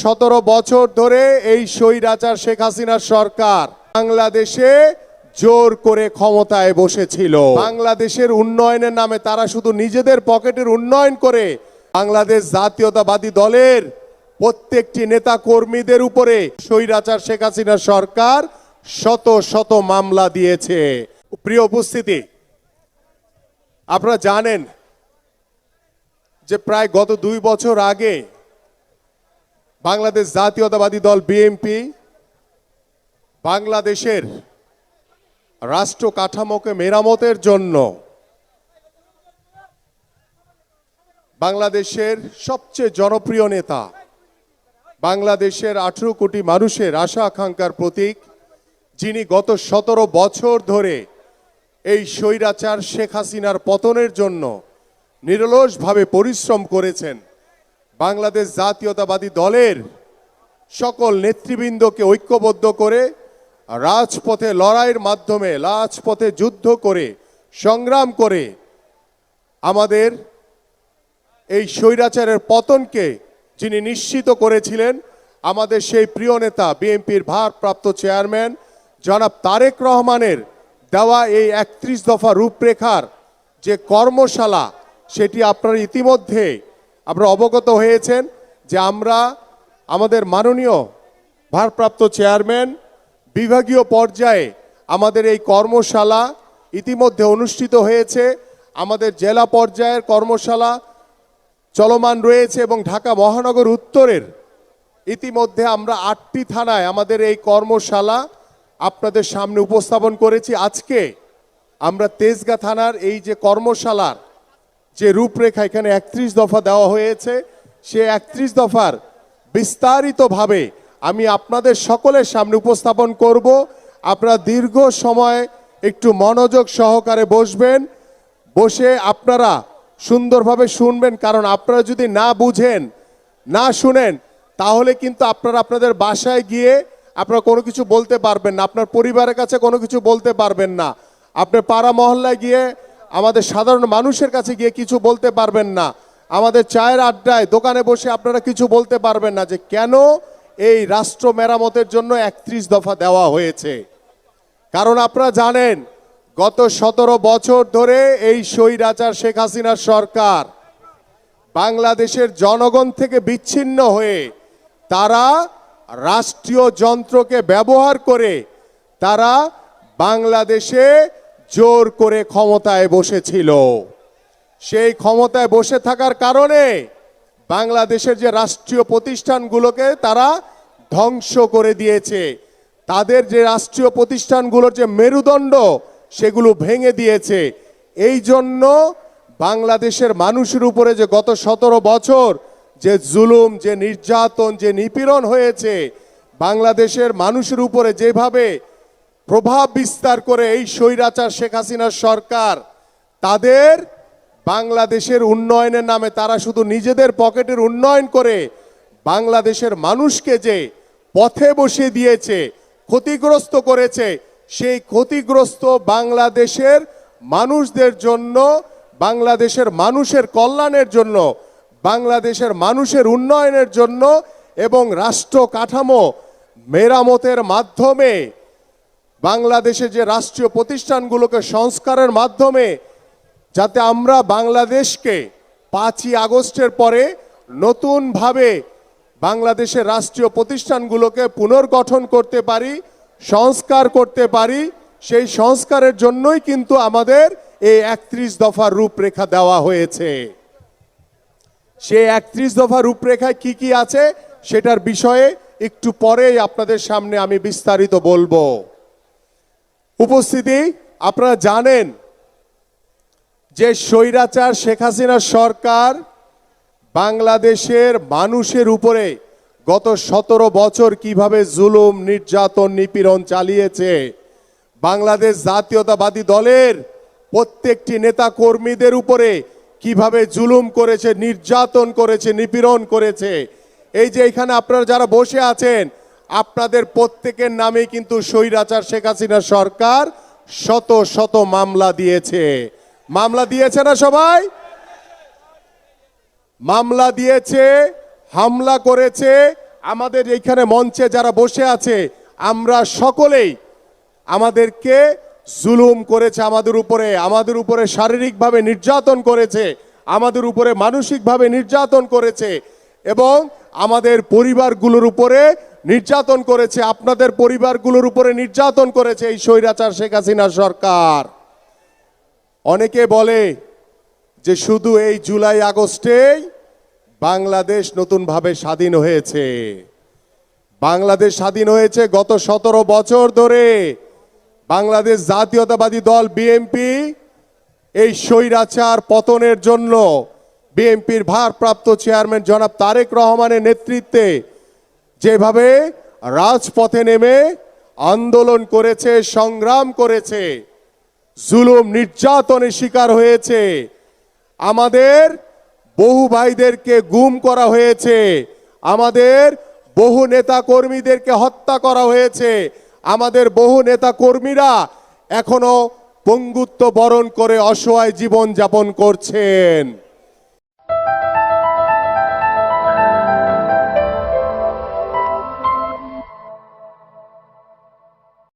সতেরো বছর ধরে এই স্বৈরাচার শেখ হাসিনার সরকার বাংলাদেশে জোর করে ক্ষমতায় বসেছিল। বাংলাদেশের উন্নয়নের নামে তারা শুধু নিজেদের পকেটের উন্নয়ন করে বাংলাদেশ জাতীয়তাবাদী দলের প্রত্যেকটি নেতা কর্মীদের উপরে স্বৈরাচার শেখ হাসিনার সরকার শত শত মামলা দিয়েছে। প্রিয় উপস্থিতি, আপনারা জানেন যে প্রায় গত দুই বছর আগে বাংলাদেশ জাতীয়তাবাদী দল বিএনপি বাংলাদেশের রাষ্ট্র কাঠামোকে মেরামতের জন্য বাংলাদেশের সবচেয়ে জনপ্রিয় নেতা, বাংলাদেশের আঠেরো কোটি মানুষের আশা আকাঙ্ক্ষার প্রতীক, যিনি গত সতেরো বছর ধরে এই স্বৈরাচার শেখ হাসিনার পতনের জন্য নিরলসভাবে পরিশ্রম করেছেন। বাংলাদেশ জাতীয়তাবাদী দলের সকল নেতৃবৃন্দকে ঐক্যবদ্ধ করে রাজপথে লড়াইয়ের মাধ্যমে, রাজপথে যুদ্ধ করে, সংগ্রাম করে আমাদের এই স্বৈরাচারের পতনকে যিনি নিশ্চিত করেছিলেন, আমাদের সেই প্রিয় নেতা, বিএনপির ভারপ্রাপ্ত চেয়ারম্যান জনাব তারেক রহমানের দেওয়া এই একত্রিশ দফা রূপরেখার যে কর্মশালা, সেটি আপনারা ইতিমধ্যে আপনারা অবগত হয়েছেন যে আমরা আমাদের মাননীয় ভারপ্রাপ্ত চেয়ারম্যান বিভাগীয় পর্যায়ে আমাদের এই কর্মশালা ইতিমধ্যে অনুষ্ঠিত হয়েছে। আমাদের জেলা পর্যায়ের কর্মশালা চলমান রয়েছে এবং ঢাকা মহানগর উত্তরের ইতিমধ্যে আমরা আটটি থানায় আমাদের এই কর্মশালা আপনাদের সামনে উপস্থাপন করেছি। আজকে আমরা তেজগা থানার এই যে কর্মশালার যে রূপরেখা এখানে একত্রিশ দফা দেওয়া হয়েছে, সে একত্রিশ দফার বিস্তারিতভাবে আমি আপনাদের সকলের সামনে উপস্থাপন করব। আপনারা দীর্ঘ সময় একটু মনোযোগ সহকারে বসবেন, বসে আপনারা সুন্দরভাবে শুনবেন, কারণ আপনারা যদি না বুঝেন, না শুনেন, তাহলে কিন্তু আপনারা আপনাদের বাসায় গিয়ে আপনারা কোনো কিছু বলতে পারবেন না, আপনার পরিবারের কাছে কোনো কিছু বলতে পারবেন না। আপনার পাড়া মহল্লায় গিয়ে আমাদের সাধারণ মানুষের কাছে গিয়ে কিছু বলতে পারবেন না। আমাদের চায়ের আড্ডায় দোকানে বসে আপনারা কিছু বলতে পারবেন না যে কেন এই রাষ্ট্র মেরামতের জন্য একত্রিশ দফা দেওয়া হয়েছে। কারণ আপনারা জানেন, গত সতেরো বছর ধরে এই স্বৈরাচার শেখ হাসিনার সরকার বাংলাদেশের জনগণ থেকে বিচ্ছিন্ন হয়ে তারা রাষ্ট্রীয় যন্ত্রকে ব্যবহার করে তারা বাংলাদেশে জোর করে ক্ষমতায় বসেছিল। সেই ক্ষমতায় বসে থাকার কারণে বাংলাদেশের যে রাষ্ট্রীয় প্রতিষ্ঠানগুলোকে তারা ধ্বংস করে দিয়েছে, তাদের যে রাষ্ট্রীয় প্রতিষ্ঠানগুলোর যে মেরুদণ্ড সেগুলো ভেঙে দিয়েছে। এই জন্য বাংলাদেশের মানুষের উপরে যে গত সতেরো বছর যে জুলুম, যে নির্যাতন, যে নিপীড়ন হয়েছে, বাংলাদেশের মানুষের উপরে যেভাবে প্রভাব বিস্তার করে এই স্বৈরাচার শেখ হাসিনার সরকার। তাদের বাংলাদেশের উন্নয়নের নামে তারা শুধু নিজেদের পকেটের উন্নয়ন করে বাংলাদেশের মানুষকে যে পথে বসিয়ে দিয়েছে, ক্ষতিগ্রস্ত করেছে, সেই ক্ষতিগ্রস্ত বাংলাদেশের মানুষদের জন্য, বাংলাদেশের মানুষের কল্যাণের জন্য, বাংলাদেশের মানুষের উন্নয়নের জন্য এবং রাষ্ট্র কাঠামো মেরামতের মাধ্যমে বাংলাদেশে যে রাষ্ট্রীয় প্রতিষ্ঠানগুলোকে সংস্কারের মাধ্যমে যাতে আমরা বাংলাদেশকে পাঁচই আগস্টের পরে নতুনভাবে বাংলাদেশের রাষ্ট্রীয় প্রতিষ্ঠানগুলোকে পুনর্গঠন করতে পারি, সংস্কার করতে পারি, সেই সংস্কারের জন্যই কিন্তু আমাদের এই একত্রিশ দফার রূপরেখা দেওয়া হয়েছে। সেই একত্রিশ দফা রূপরেখায় কি কি আছে সেটার বিষয়ে একটু পরেই আপনাদের সামনে আমি বিস্তারিত বলব। উপস্থিতি, আপনারা জানেন যে স্বৈরাচার শেখ হাসিনার সরকার বাংলাদেশের মানুষের উপরে গত সতেরো বছর কীভাবে জুলুম, নির্যাতন, নিপীড়ন চালিয়েছে। বাংলাদেশ জাতীয়তাবাদী দলের প্রত্যেকটি নেতা কর্মীদের উপরে কীভাবে জুলুম করেছে, নির্যাতন করেছে, নিপীড়ন করেছে। এই যে এখানে আপনারা যারা বসে আছেন আপনাদের প্রত্যেকের নামে কিন্তু স্বৈরাচার শেখ হাসিনা সরকার শত শত মামলা দিয়েছে। মামলা দিয়েছে না সবাই? মামলা দিয়েছে, হামলা করেছে। আমাদের এইখানে মঞ্চে যারা বসে আছে, আমরা সকলেই আমাদেরকে জুলুম করেছে আমাদের উপরে আমাদের উপরে শারীরিকভাবে নির্যাতন করেছে, আমাদের উপরে মানসিকভাবে নির্যাতন করেছে এবং আমাদের পরিবারগুলোর উপরে নির্যাতন করেছে, আপনাদের পরিবারগুলোর উপরে নির্যাতন করেছে এই স্বৈরাচার শেখ হাসিনা সরকার। অনেকে বলে যে শুধু এই জুলাই আগস্টেই বাংলাদেশ নতুনভাবে স্বাধীন হয়েছে। বাংলাদেশ স্বাধীন হয়েছে গত সতেরো বছর ধরে। বাংলাদেশ জাতীয়তাবাদী দল বিএনপি এই স্বৈরাচার পতনের জন্য বিএনপির ভারপ্রাপ্ত চেয়ারম্যান জনাব তারেক রহমানের নেতৃত্বে যেভাবে রাজপথে নেমে আন্দোলন করেছে, সংগ্রাম করেছে, জুলুম নির্যাতনের শিকার হয়েছে, আমাদের বহু ভাইদেরকে গুম করা হয়েছে, আমাদের বহু নেতা কর্মীদেরকে হত্যা করা হয়েছে, আমাদের বহু নেতা কর্মীরা এখনও পঙ্গুত্ব বরণ করে অসহায় জীবন যাপন করছেন।